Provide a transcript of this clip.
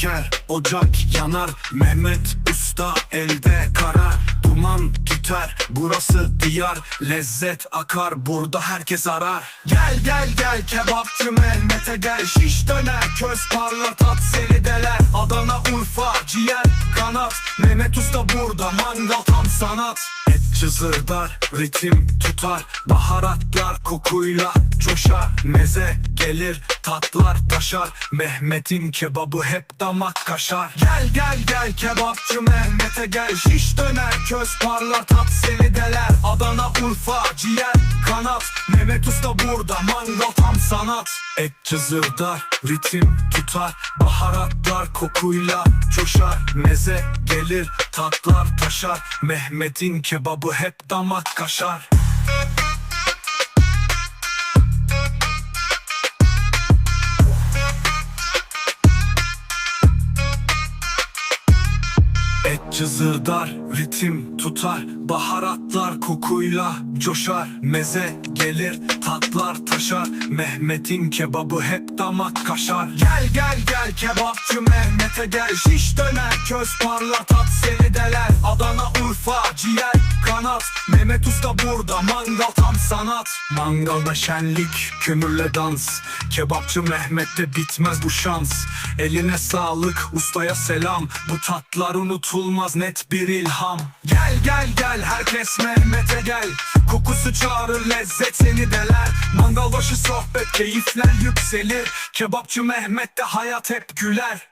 söker Ocak yanar. Mehmet Usta elde karar. Duman tüter Burası diyar. Lezzet akar Burada herkes arar. Gel gel gel kebapçı Mehmet'e gel. Şiş döner köz parlat at seni deler. Adana Urfa ciğer kanat. Mehmet Usta burada mangal tam sanat. Et cızırdar, ritim tutar. Baharatlar kokuyla coşar. Meze gelir, tatlar taşar. Mehmet'in kebabı hep damak kaşar. Gel gel gel kebapçı Mehmet'e gel. Şiş döner, köz parlar, tat seni deler. Adana, Urfa, ciğer, kanat. Mehmet Usta burada, mangal tam sanat. Et cızırdar, ritim tutar. Baharatlar kokuyla coşar. Meze gelir, tatlar taşar. Mehmet'in kebabı hep damak kaşar Et cızırdar, ritim tutar Baharatlar kokuyla coşar Meze gelir, tatlar taşar Mehmet'in kebabı hep damak kaşar. Gel gel gel kebapçı Mehmet'e gel Şiş döner, köz parlar, tat seni deler Adana, Urfa, ciğer, kanat. Mehmet Usta burada, mangal tam sanat. Mangalda şenlik, kömürle dans. Kebapçı Mehmet'te bitmez bu şans. Eline sağlık, ustaya selam. Bu tatlar unutulmaz net bir ilham. Gel gel gel herkes Mehmet'e gel. Kokusu çağırır lezzet seni deler. Mangal başı sohbet keyifler yükselir. Kebapçı Mehmet'te hayat hep güler